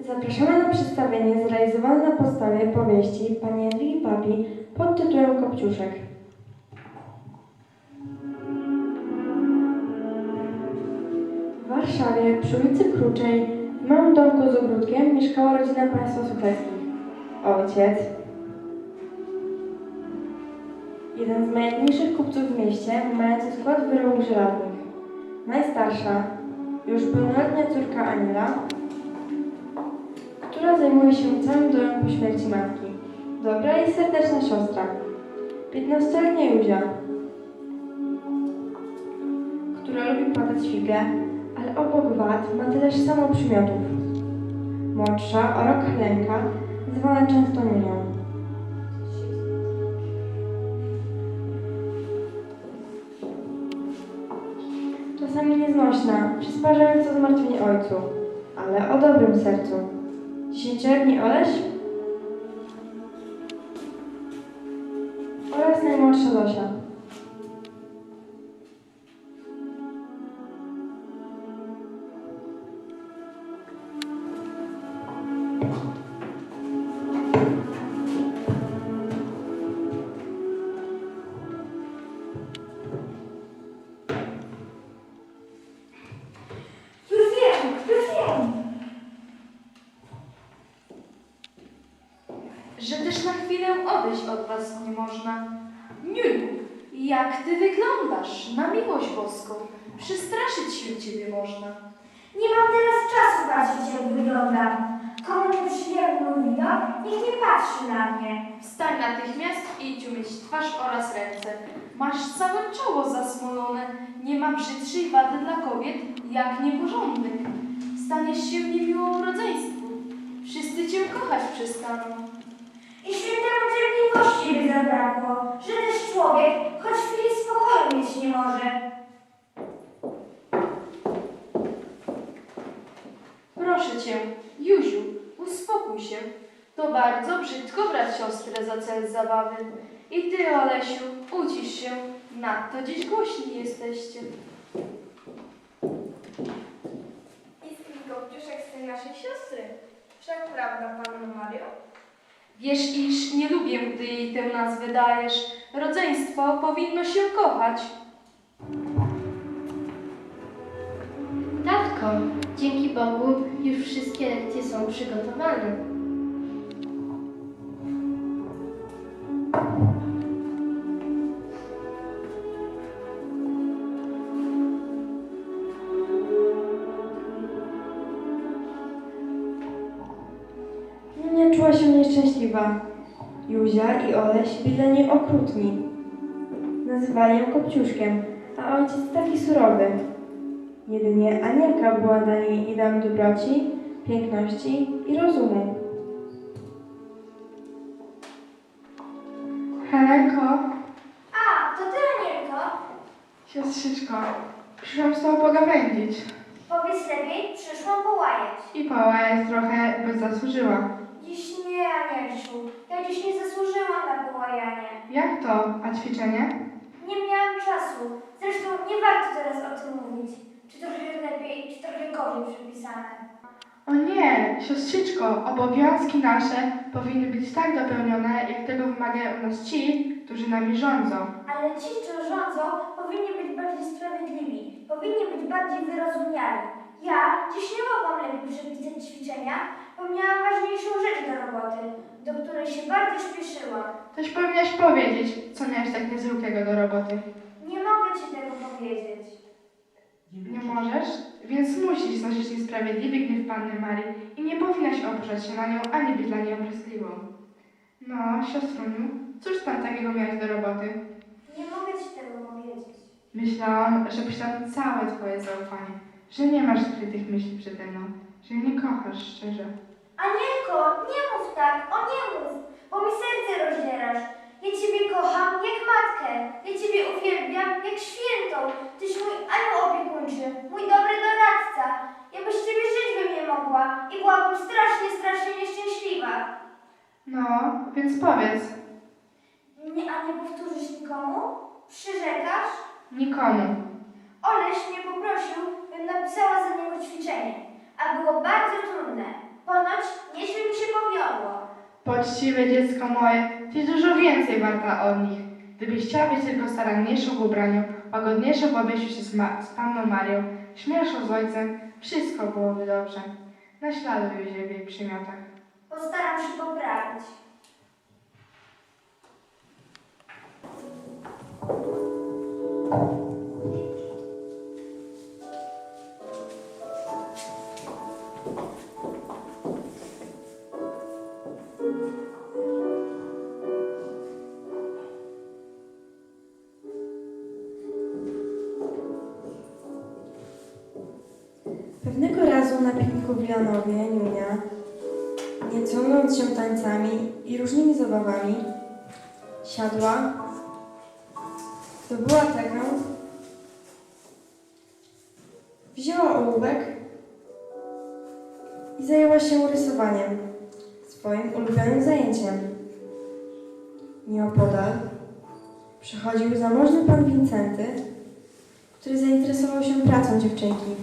Zapraszamy na przedstawienie zrealizowane na podstawie powieści pani Jadwigi Papi pod tytułem Kopciuszek. W Warszawie przy ulicy Kruczej w małym domku z ogródkiem mieszkała rodzina państwa Sucheckich. Ojciec, jeden z najjadniejszych kupców w mieście, mający skład wyrobów żelaznych. Najstarsza, już pełnoletnia córka Aniela, która zajmuje się całym domem po śmierci matki. Dobra i serdeczna siostra. 15-letnia Józia, która lubi padać figle, ale obok wad ma tyleż samo przymiotów. Młodsza, o rok Helenka, zwana często Niunią. Czasami nieznośna, przysparzająca zmartwienie ojcu, ale o dobrym sercu. Dziesięcioletni Oleś odejść od was nie można. Niuniu, jak ty wyglądasz, na miłość boską, przestraszyć się ciebie można. Nie mam teraz czasu patrzeć, jak wyglądam. Komu nieprzyjemny mój widok, niech nie patrzy na mnie. Wstań natychmiast i idź umyć twarz oraz ręce. Masz całe czoło zasmolone, nie ma brzydszej wady dla kobiet, jak nieporządnych. Staniesz się niemiłą rodzeństwu. Wszyscy cię kochać przestaną. I cierpliwości by zabrakło, że też człowiek, choć chwili spokoju mieć nie może. Proszę cię, Józiu, uspokój się. To bardzo brzydko brać siostrę za cel zabawy. I ty, Olesiu, ucisz się. Nadto dziś głośni jesteście. Istny kopciuszek syn naszej siostry. Wszak prawda, Panno Mario? Wiesz, iż nie lubię, gdy jej tę nazwę dajesz. Rodzeństwo powinno się kochać. Tatko, dzięki Bogu już wszystkie lekcje są przygotowane. Nieszczęśliwa. Józia i Oleś byli dla niej okrutni. Nazywali ją Kopciuszkiem, a ojciec taki surowy. Jedynie Anielka była dla niej ideałem dobroci, piękności i rozumu. Helenko, A, to ty, Anielko. siostrzyczko, przyszłam z tobą pogawędzić. Powiedz lepiej, przyszłam połajać. I połajać trochę, by zasłużyła. Ja dziś nie zasłużyłam na połajanie. Jak to? A ćwiczenie? Nie miałam czasu. Zresztą nie warto teraz o tym mówić. Czy trochę lepiej, czy trochę gorzej przepisane. O nie, siostrzyczko, obowiązki nasze powinny być tak dopełnione, jak tego wymagają od nas ci, którzy nami rządzą. Ale ci, którzy rządzą, powinni być bardziej sprawiedliwi, powinni być bardziej wyrozumiali. Ja dziś nie mogłam lepiej przepisać ćwiczenia, bo miałam ważniejszą rzecz do roboty, do której się bardzo śpieszyłam. Toś powinnaś powiedzieć, co miałeś tak niezwykłego do roboty. Nie mogę ci tego powiedzieć. Nie możesz? Więc musisz znosić niesprawiedliwy gniew Panny Marii i nie powinnaś oburzać się na nią, ani być dla niej opryskliwą. No, siostruniu, cóż tam takiego miałeś do roboty? Nie mogę ci tego powiedzieć. Myślałam, że posiadam całe twoje zaufanie, że nie masz skrytych myśli przede mną, że mnie kochasz szczerze. Anielko, nie mów tak, o nie mów, bo mi serce rozdzierasz. Ja Ciebie kocham jak matkę, ja Ciebie uwielbiam jak świętą. Tyś mój anioł opiekuńczy, mój dobry doradca. Ja bez Ciebie żyć bym nie mogła i byłabym strasznie, strasznie nieszczęśliwa. No, więc powiedz, Nie, a nie powtórzysz nikomu? Przyrzekasz? nikomu. Oleś mnie poprosił, bym napisała za niego ćwiczenie, a było bardzo trudne. Ponoć Poczciwe dziecko moje, ty dużo więcej warta od nich. Gdybyś chciała być tylko staranniejszą w ubraniu, łagodniejszą w obejściu się z, ma- z Panną Marią, śmielszą z ojcem, wszystko byłoby dobrze. Naśladuj się w jej przymiotach. Postaram się poprawić. Zabawami, siadła, zdobyła tegę, wzięła ołówek i zajęła się rysowaniem, swoim ulubionym zajęciem. Nieopodal przychodził zamożny pan Wincenty, który zainteresował się pracą dziewczynki.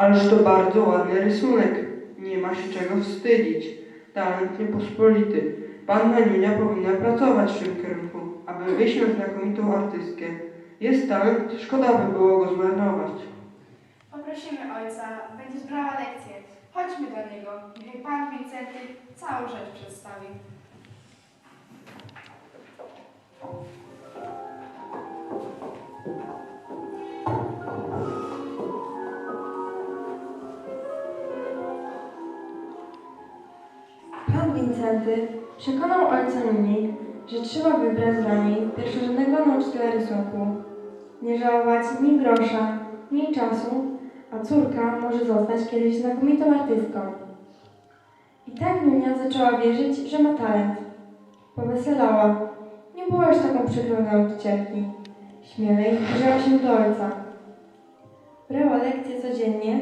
Ależ to bardzo ładny rysunek. Nie ma się czego wstydzić. Talent niepospolity. Panna Niunia powinna pracować w tym kierunku, aby na znakomitą artystkę. Jest talent, szkoda by było go zmarnować. Poprosimy ojca, będzie brała lekcję. Chodźmy do niego, niech pan Wincenty całą rzecz przedstawi. Przekonał ojca Nuni, że trzeba wybrać dla niej pierwszorzędnego nauczyciela rysunku. Nie żałować ni grosza, ni czasu, a córka może zostać kiedyś znakomitą artystką. I tak Nunia zaczęła wierzyć, że ma talent. Poweselała. Nie była już taką przykrą nauczycielki. Śmielej zbliżała się do ojca. Brała lekcje codziennie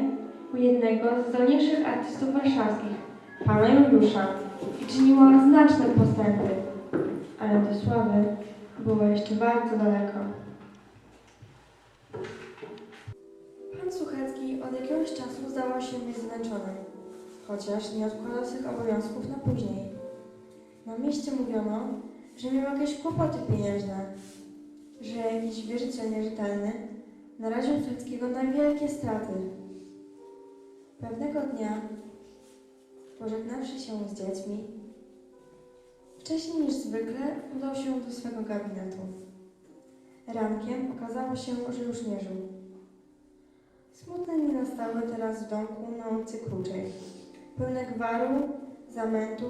u jednego z zdolniejszych artystów warszawskich, pana Juliusza i czyniła znaczne postępy, ale do sławy było jeszcze bardzo daleko. Pan Suchecki od jakiegoś czasu zdawał się być chociaż nie odkładał swych obowiązków na później. Na mieście mówiono, że miał jakieś kłopoty pieniężne, że jakiś wierzyciel nierzetelny naraził Sucheckiego na wielkie straty. Pewnego dnia Pożegnawszy się z dziećmi, wcześniej niż zwykle udał się do swego gabinetu. Rankiem okazało się, że już nie żył. Smutne dni nastały teraz w domku na ulicy Kruczej, pełne gwaru, zamętu,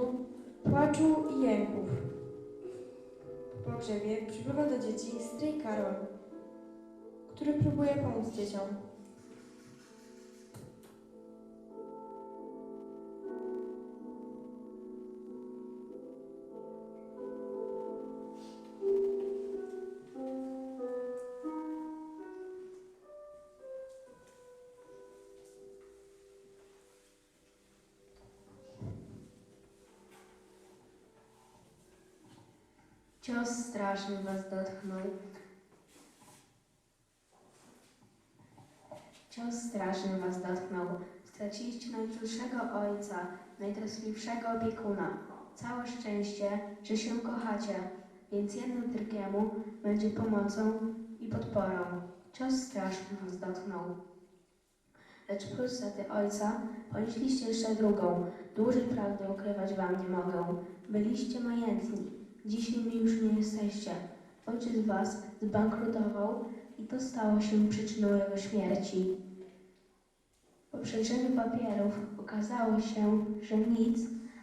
płaczu i jęków. Po pogrzebie przybywa do dzieci stryj Karol, który próbuje pomóc dzieciom. Cios straszny was dotknął. Cios straszny was dotknął. Straciliście najmilszego ojca, najtroskliwszego opiekuna. Całe szczęście, że się kochacie, więc jednym drugiemu będzie pomocą i podporą. Cios straszny was dotknął. Lecz plus straty ojca ponieśliście jeszcze drugą. Dłużej prawdy ukrywać wam nie mogę. Byliście majętni, Dziś nimi już nie jesteście. Ojciec was zbankrutował i to stało się przyczyną jego śmierci. Po przejrzeniu papierów okazało się, że nic,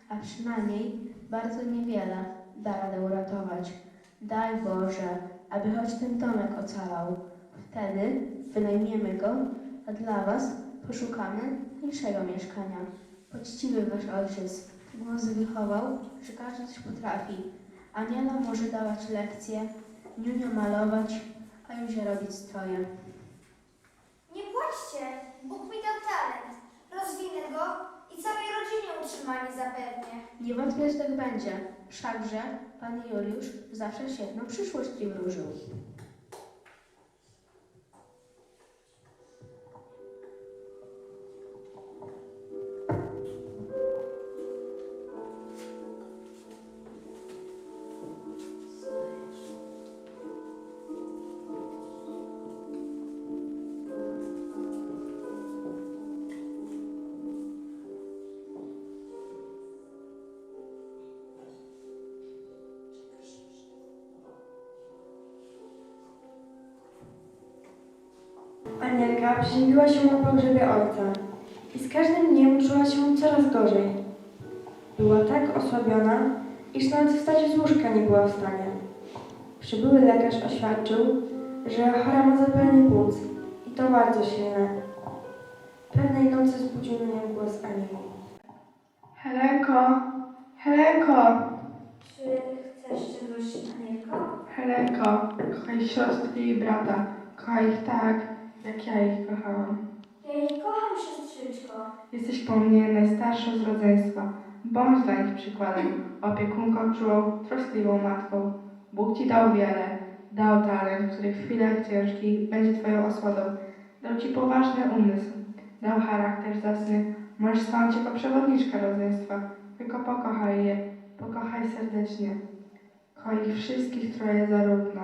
a przynajmniej bardzo niewiele da radę uratować. Daj Boże, aby choć ten domek ocalał. Wtedy wynajmiemy go, a dla was poszukamy mniejszego mieszkania. Poczciwy wasz ojciec głos wychował, że każdy coś potrafi. Aniela może dawać lekcje, Niunio malować, a Józia robić stroje. Nie płaczcie, Bóg mi dał talent. Rozwinę go i całej rodzinie utrzymanie zapewnię. Nie wątpię, że tak będzie. Wszakże pan Juliusz zawsze świetną przyszłość ci wróżył. Anielka przeziębiła się na pogrzebie ojca i z każdym dniem czuła się coraz gorzej. Była tak osłabiona, iż nawet wstać z łóżka nie była w stanie. Przybyły lekarz oświadczył, że chora ma zapalenie płuc i to bardzo silne. Pewnej nocy zbudził mnie głos Anieli. Helenko, Helenko, Czy chcesz czegoś, Anielko? Helenko, kochaj siostry i brata. Kochaj ich tak, jak ja ich kochałam. Ja jej kocham, siostrzyczko. Jesteś po mnie najstarszą z rodzeństwa. Bądź dla nich przykładem, opiekunką czułą, troskliwą matką. Bóg ci dał wiele, dał talent, który w chwilach ciężkich będzie twoją osłodą. Dał ci poważny umysł, dał charakter zacny. Możesz stąd jako przewodniczka rodzeństwa. Tylko pokochaj je, pokochaj serdecznie. Kochaj ich wszystkich troje zarówno.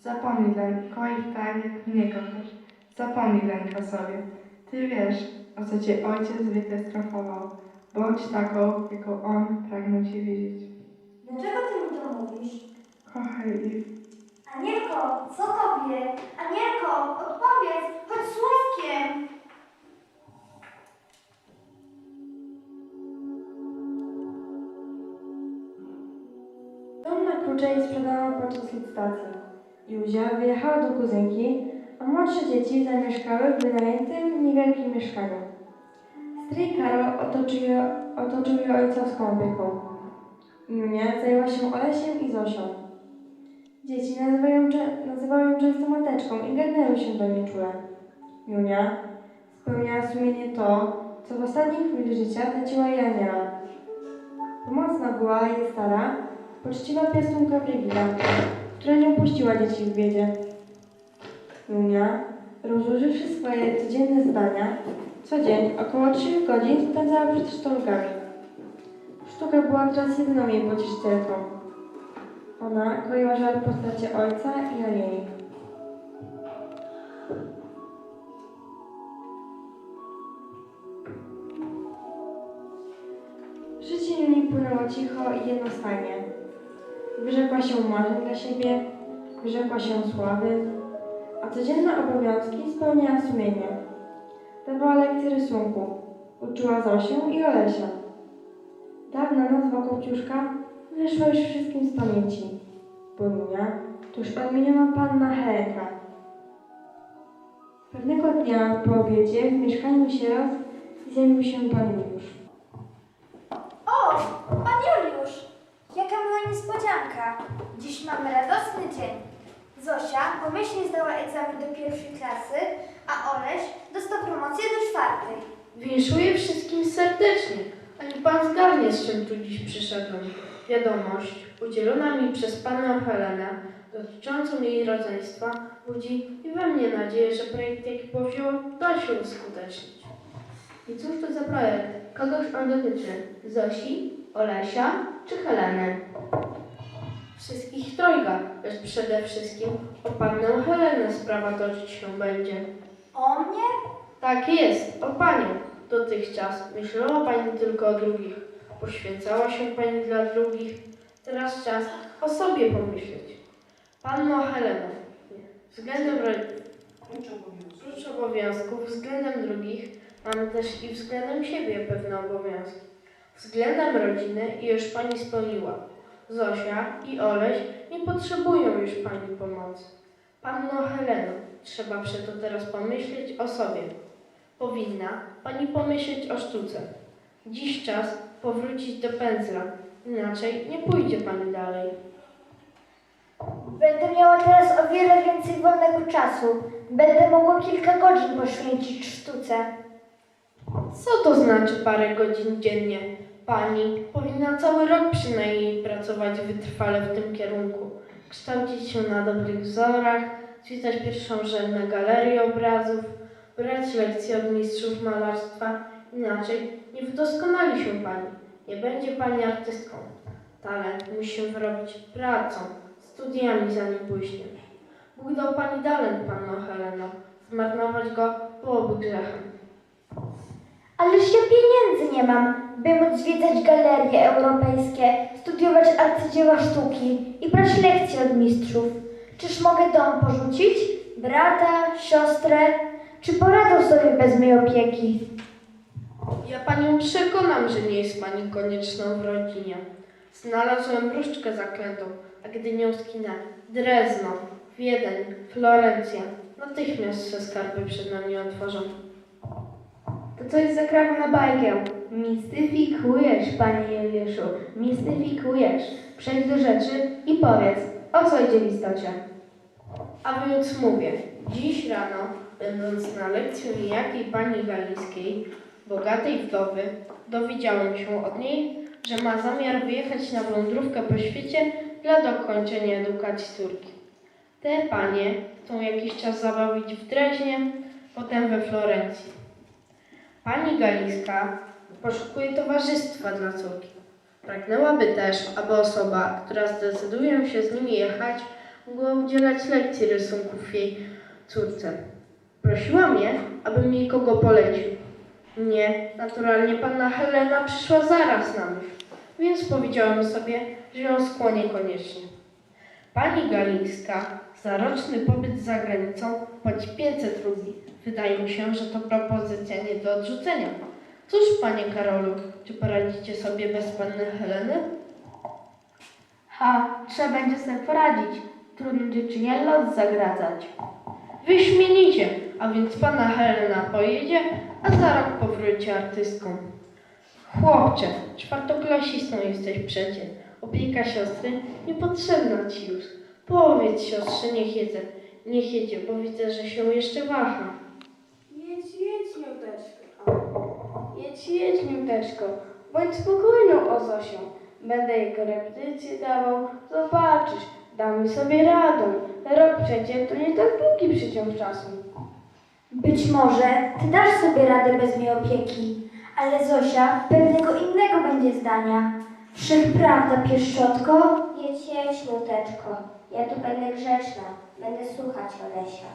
Zapomnij dla nich, kochaj ich tak, jak mnie kochasz. Zapomnij o sobie. Ty wiesz, o co cię ojciec zwykle strofował. Bądź taką, jaką on pragnął cię widzieć. Dlaczego ty mi to mówisz? Kochaj ich. Anielko, co tobie? Anielko, odpowiedz, choć słówkiem. Dom na Kruczej sprzedano podczas licytacji. Józia wyjechała do kuzynki, a młodsze dzieci zamieszkały w wynajętym, niewielkim mieszkaniu. Stryj Karol otoczył je, otoczył je ojcowską opieką. Junia zajęła się Olesiem i Zosią. Dzieci nazywają, nazywały ją często mateczką i garnęły się do niej czule. Junia spełniała sumienie to, co w ostatnich chwili życia zleciła jej Aniela. Pomocna była jej stara, poczciwa piastunka Brygida, która nie opuściła dzieci w biedzie. Junia, rozłożywszy swoje codzienne zadania, co dzień około 3 godzin spędzała przed sztunkami. Sztuka była teraz jedyną jej pocieszycielką. Ona koiła żal po stracie ojca i Anieli. Życie Juni płynęło cicho i jednostajnie. Wyrzekła się marzeń dla siebie, wyrzekła się sławy, a codzienne obowiązki spełniała sumienie. Dawała lekcje rysunku, uczyła Zosię i Olesia. Dawna nazwa Kopciuszka wyszła już wszystkim z pamięci. Bonunia to już odmieniona panna Helenka. Pewnego dnia po obiedzie w mieszkaniu sierot zjawił się pan Juliusz. O, pan Juliusz! Jaka miła niespodzianka. Dziś mamy radosny dzień. Zosia pomyślnie zdała egzamin do pierwszej klasy, a Oleś dostał promocję do czwartej. Winszuję wszystkim serdecznie, a niech pan zgarnie, z czym tu dziś przyszedłem. Wiadomość udzielona mi przez pannę Helenę dotyczącą jej rodzeństwa budzi i we mnie nadzieję, że projekt jaki powziął da się uskutecznić. I cóż to za projekt? Kogoż on dotyczy? Zosi, Olesia czy Heleny? Wszystkich trojga, lecz przede wszystkim o pannę Helenę sprawa toczyć się będzie. O mnie? Tak jest, o panią. Dotychczas myślała pani tylko o drugich. Poświęcała się pani dla drugich. Teraz czas o sobie pomyśleć. Panno Heleno, względem ro- prócz obowiązków, względem drugich mamy też i względem siebie pewne obowiązki. Względem rodziny i już pani spełniła. Zosia i Oleś nie potrzebują już pani pomocy. Panno Heleno, trzeba przeto teraz pomyśleć o sobie. Powinna Pani pomyśleć o sztuce. Dziś czas powrócić do pędzla, inaczej nie pójdzie Pani dalej. Będę miała teraz o wiele więcej wolnego czasu. Będę mogła kilka godzin poświęcić sztuce. Co to znaczy parę godzin dziennie? Pani powinna cały rok przynajmniej pracować wytrwale w tym kierunku, kształcić się na dobrych wzorach, zwiedzać pierwszorzędne galerie obrazów, brać lekcje od mistrzów malarstwa. Inaczej nie wydoskonali się Pani, nie będzie Pani artystką. Talent musi się wyrobić pracą, studiami zanim błyśnie. Bóg dał Pani talent, Panno Heleno. Zmarnować go byłoby grzechem. Ależ ja pieniędzy nie mam, by móc zwiedzać galerie europejskie, studiować arcydzieła sztuki i brać lekcje od mistrzów. Czyż mogę dom porzucić? Brata, siostrę? Czy poradzą sobie bez mojej opieki? Ja panią przekonam, że nie jest pani konieczną w rodzinie. Znalazłem różdżkę zaklętą, a gdy nią skinę, Drezno, Wiedeń, Florencja, natychmiast swe skarby przed nami otworzą. To coś za krawu na bajkę. Mistyfikujesz, panie Juliuszu, mistyfikujesz. Przejdź do rzeczy i powiedz, o co idzie w istocie. A więc mówię, dziś rano, będąc na lekcji niejakiej pani galińskiej, bogatej wdowy, dowiedziałem się od niej, że ma zamiar wyjechać na wędrówkę po świecie dla dokończenia edukacji córki. Te panie chcą jakiś czas zabawić w Dreźnie, potem we Florencji. Pani Galińska poszukuje towarzystwa dla córki. Pragnęłaby też, aby osoba, która zdecyduje się z nimi jechać, mogła udzielać lekcji rysunków jej córce. Prosiła mnie, abym jej kogo polecił. Nie, naturalnie panna Helena przyszła zaraz na myśl, więc powiedziałem sobie, że ją skłonię koniecznie. Pani Galińska za roczny pobyt za granicą płaci 500 rubli. Wydaje mi się, że to propozycja nie do odrzucenia. Cóż, panie Karolu, czy poradzicie sobie bez panny Heleny? Ha, trzeba będzie sobie poradzić. Trudno dziewczynie los zagradzać. Wyśmienicie, a więc pana Helena pojedzie, a za rok powróci artystką. Chłopcze, czwartoklasistą jesteś przecie. Opieka siostry niepotrzebna ci już. Powiedz siostrze, niech jedzie, niech jedzie, bo widzę, że się jeszcze waha. Jedź, jedź, miłteczko. Jedź, jedź, miłteczko. Bądź spokojną o Zosią. Będę jej korepetycje dawał. Zobaczysz, damy sobie radę. Rok przecie to nie tak długi przeciąg czasu. Być może ty dasz sobie radę bez mojej opieki, ale Zosia pewnego innego będzie zdania. Wszech prawda, pieszczotko? Jedź, jedź, muteczko. Ja tu będę grzeczna. Będę słuchać Olesia.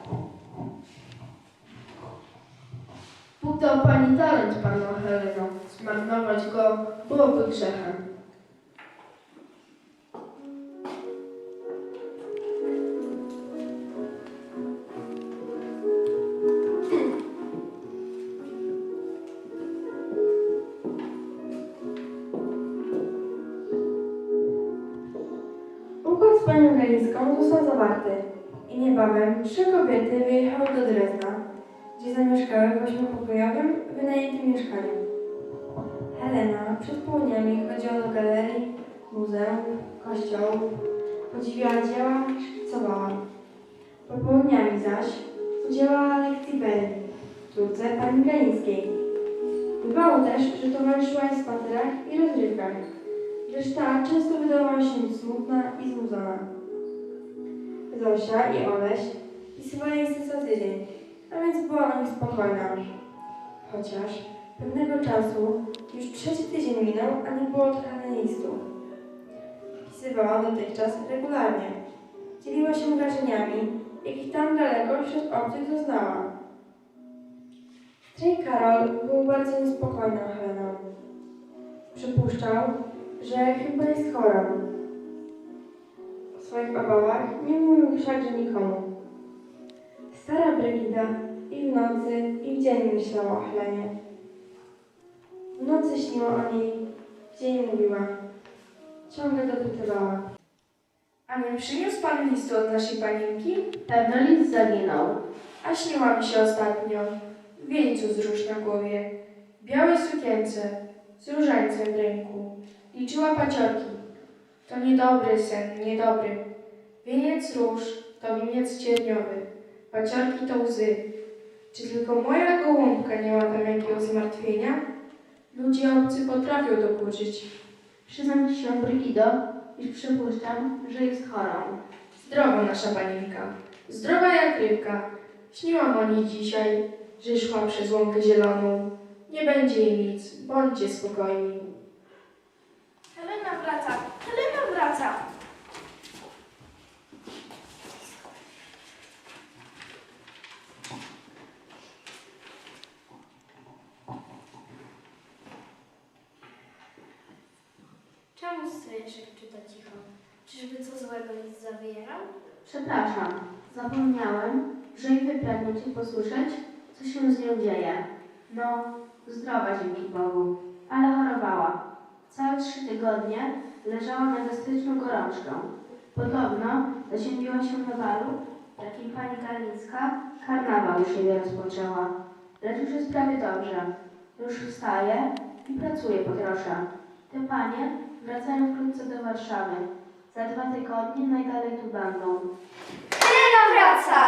Bóg pani talent, panu Heleno. Zmarnować go byłoby grzechem. Galińską został zawarty i niebawem trzy kobiety wyjechały do Drezna, gdzie zamieszkały w ośmiopokojowym, wynajętym mieszkaniu. Helena przed południami chodziła do galerii, muzeum, kościołów, podziwiała dzieła, szkicowała. Popołudniami zaś udzielała lekcji Beli, córce pani Galińskiej. Bywało też, że towarzyszyła jej spacerach i rozrywkach gdyż ta często wydawała się smutna i znudzona. Zosia i Oleś pisywali listy co tydzień, a więc była o nich spokojna. Chociaż pewnego czasu już trzeci tydzień minął, a nie było odchane listu. Pisywała dotychczas regularnie. Dzieliła się wrażeniami, jakich tam daleko wśród obcych doznała. Stryj Karol był bardzo niespokojny o Helenę. Przypuszczał, że chyba jest chora. Swoich obawach nie mówił wszakże nikomu. Stara Brygida i w nocy, i w dzień myślała o Helenie. W nocy śniła o niej, w dzień mówiła. Ciągle dopytywała. A nie przyniósł pan listu od naszej panienki? Pewno list zaginął. A śniła mi się ostatnio. W wieńcu z róż na głowie. W białej sukience, z różańcem w ręku. Liczyła paciorki. To niedobry sen, niedobry. Wieniec róż to wieniec cierniowy. Paciorki to łzy. Czy tylko moja gołąbka nie ma tam jakiegoś zmartwienia? Ludzie obcy potrafią dokuczyć. Przyznam ci się, Brygido, iż przypuszczam, że jest chorą. Zdrowa nasza panienka, zdrowa jak rybka. Śniłam o niej dzisiaj, że szła przez łąkę zieloną. Nie będzie jej nic, bądźcie spokojni. Helena wraca! Helena wraca! Czemu stryjeczek czyta cicho? Czyżby co złego list zawierał? Przepraszam, zapomniałem, że i wy pragniecie posłyszeć, co się z nią dzieje. No, zdrowa dzięki Bogu, ale chorowała. Całe trzy tygodnie leżała na gastryczną gorączką. Podobno zaziębiła się na balu, jakim pani Kalińska karnawał już jej rozpoczęła. Lecz już jest prawie dobrze. Już wstaje i pracuje po trosze. Te panie wracają wkrótce do Warszawy. Za dwa tygodnie najdalej tu będą. Helena wraca!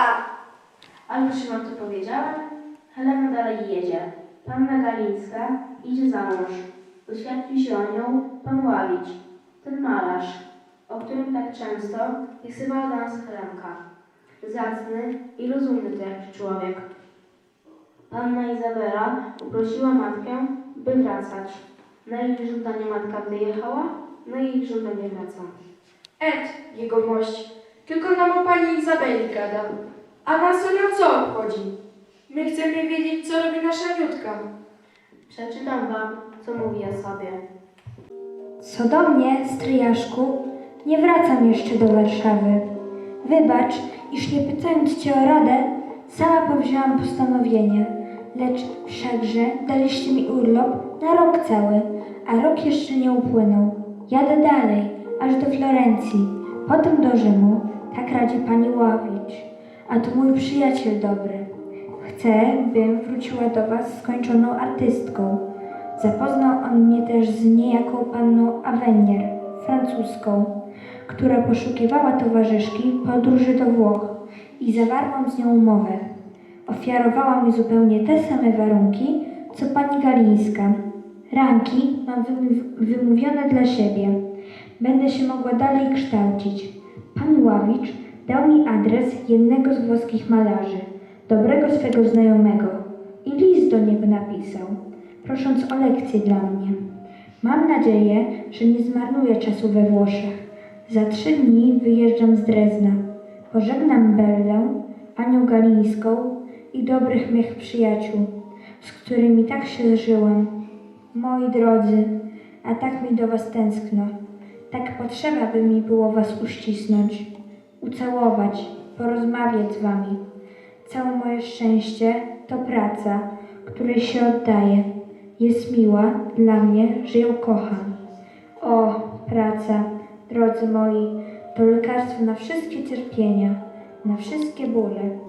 Ale już wam to powiedziałem? Helena dalej jedzie. Panna Galińska idzie za mąż. Uświadczył się o nią pan Ławicz, ten malarz, o którym tak często pisywała do nas Helenka. Zacny i rozumny to człowiek. Panna Izabela uprosiła matkę, by wracać. Na jej żądanie matka wyjechała, na jej żądanie wraca. Ed, jego mość, tylko nam o pani Izabeli gada. A nas ona co obchodzi? My chcemy wiedzieć, co robi nasza Niutka. Przeczytam wam, co mówi o sobie. Co do mnie, stryjaszku, nie wracam jeszcze do Warszawy. Wybacz, iż nie pytając cię o radę, sama powzięłam postanowienie. Lecz wszakże daliście mi urlop na rok cały, a rok jeszcze nie upłynął. Jadę dalej, aż do Florencji, potem do Rzymu, tak radzi pani Ławicz. A to mój przyjaciel dobry. Chcę, bym wróciła do was skończoną artystką. Zapoznał on mnie też z niejaką panną Avenier, francuską, która poszukiwała towarzyszki podróży do Włoch i zawarłam z nią umowę. Ofiarowała mi zupełnie te same warunki, co pani Galińska. Ranki mam wymówione dla siebie. Będę się mogła dalej kształcić. Pan Ławicz dał mi adres jednego z włoskich malarzy, dobrego swego znajomego i list do niego napisał prosząc o lekcję dla mnie. Mam nadzieję, że nie zmarnuję czasu we Włoszech. Za trzy dni wyjeżdżam z Drezna. Pożegnam Bellę, Anią Galińską i dobrych mych przyjaciół, z którymi tak się zżyłam. Moi drodzy, a tak mi do was tęskno. Tak potrzeba by mi było was uścisnąć, ucałować, porozmawiać z wami. Całe moje szczęście to praca, której się oddaję. Jest miła dla mnie, że ją kocham. O, praca, drodzy moi, to lekarstwo na wszystkie cierpienia, na wszystkie bóle.